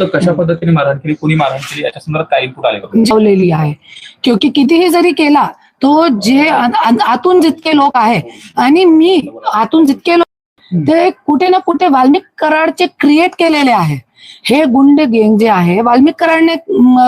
तर कशा पद्धतीने मारहाण केली? कोणी मारहाण केली? याच्या संदर्भात काय इनपुट आले का आहे. क्योंकि कितीही जरी केला तो जे आतून जितके लोक आहे आणि मी आतून जितके लोक ते कुठे ना कुठे वाल्मिक कराडचे क्रिएट केलेले आहे. हे गुंड गँग जे आहे वाल्मिक कराडने म,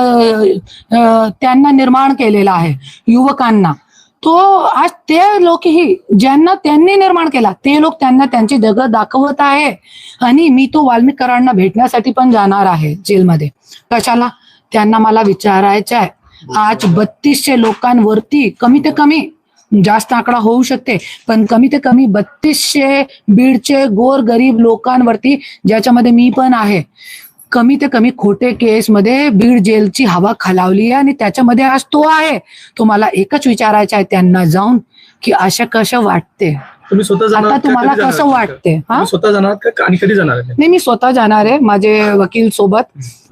अ, त्यांना निर्माण केलेला आहे युवकांना. तो आज ते लोकही ज्यांना त्यांनी निर्माण केला ते लोक त्यांना त्यांची जगत दाखवत आहे. आणि मी तो वाल्मिकरांना भेटण्यासाठी पण जाणार आहे जेलमध्ये. कशाला? त्यांना मला विचारायचं आहे. आज बत्तीसशे लोकांवरती कमी ते कमी जास्त आकडा होऊ शकते. पण कमी ते कमी बत्तीसशे बीडचे गोर गरीब लोकांवरती ज्याच्यामध्ये मी पण आहे. कमी ते कमी खोटे केसमध्ये बीड जेलची हवा खालावली आहे आणि त्याच्यामध्ये आज तो आहे. तो मला एकच विचारायचं आहे त्यांना जाऊन की अशा कसं वाटते तुम्ही स्वतः जाणार आता? तुम्हाला कसं? वाटते हा? तुम्ही स्वतः जाणार आणि कधी जाणार नाही मी स्वतः जाणार आहे माझे वकील सोबत.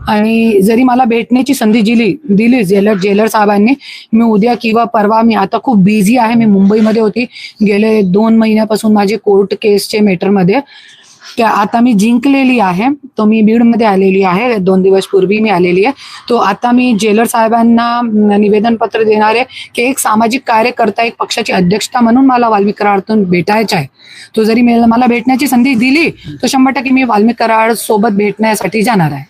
आणि जरी मला भेटण्याची संधी दिली दिली जेलर जेलर साहेबांनी मी उद्या किंवा परवा मी आता खूप बिझी आहे. मी मुंबईमध्ये होती. गेले दोन महिन्यापासून माझे कोर्ट केसचे मॅटरमध्ये त्या आता मी जिंकलेली आहे. तो मी बीडमध्ये आलेली आहे. दोन दिवस पूर्वी मी आलेली आहे. तो आता मी जेलर साहेबांना अं, निवेदन पत्र देणार आहे की एक सामाजिक कार्यकर्ता एक पक्षाची अध्यक्षता म्हणून मला वाल्मिक कराडतून भेटायचं आहे. तो जरी मला भेटण्याची संधी दिली तर शंभर टक्के मी वाल्मिक कराड सोबत भेटण्यासाठी जाणार आहे.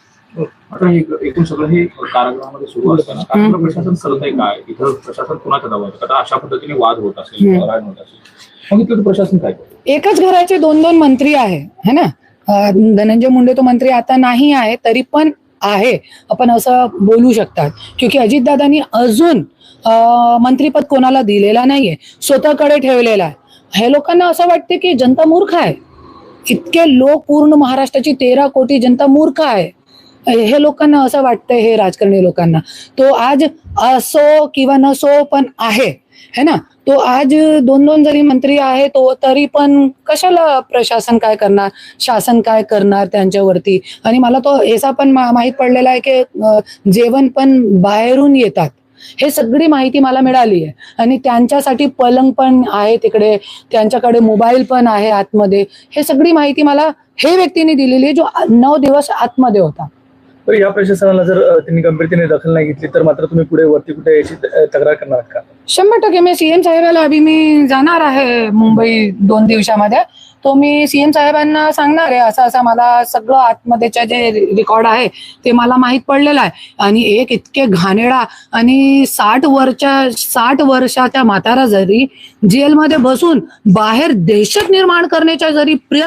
आता एकूण सगळं हे कारागृहामध्ये सुरू असताना प्रशासन करत आहे काय इथं प्रशासन कोणाच्या आता अशा पद्धतीने वाद असेल होत असेल. सांगितलं तर प्रशासन काय एकच घराचे दोन दोन मंत्री आहे है ना? धनंजय मुंडे तो मंत्री आता नाही आहे तरी पण आहे. आपण असं बोलू शकतात. क्योंकि अजितदादांनी अजून मंत्रीपद कोणाला दिलेला नाहीये. स्वतःकडे ठेवलेला आहे. हे लोकांना असं वाटते की जनता मूर्ख आहे. इतके लोक पूर्ण महाराष्ट्राची तेरा कोटी जनता मूर्ख आहे. हे लोकांना असं वाटतंय हे राजकारणी लोकांना. तो आज असो किंवा नसो पण आहे है ना? तो आज दोन दोन जरी मंत्री आहे तो तरी पण कशाला प्रशासन काय करणार? शासन काय करणार त्यांच्यावरती? आणि मला तो असा पण माहीत माहीत पडलेला आहे की जेवण पण बाहेरून येतात. हे सगळी माहिती मला मिळाली आहे. आणि त्यांच्यासाठी पलंग पण आहे तिकडे त्यांच्याकडे मोबाईल पण आहे आतमध्ये. हे सगळी माहिती मला हे व्यक्तीने दिलेली आहे जो नऊ दिवस आतमध्ये होता. तर या प्रशासनाला जर त्यांनी गंभीरतेने दखल नाही घेतली तर मात्र तुम्ही पुढे वरती कुठे याची तक्रार करणार का? शंभर टक्के. मी सीएम साहेबाला अभि मी जाणार आहे मुंबई दोन दिवसामध्ये. तो मी सीएम साहेबांना सांगणार आहे. असं असं मला सगळं आतमध्येच्या जे रेकॉर्ड आहे ते मला माहीत पडलेलं आहे. आणि एक इतके घाणेडा आणि साठ वरच्या साठ वर्षाच्या म्हातारा जरी जेलमध्ये बसून बाहेर दहशत निर्माण करण्याच्या जरी प्रिय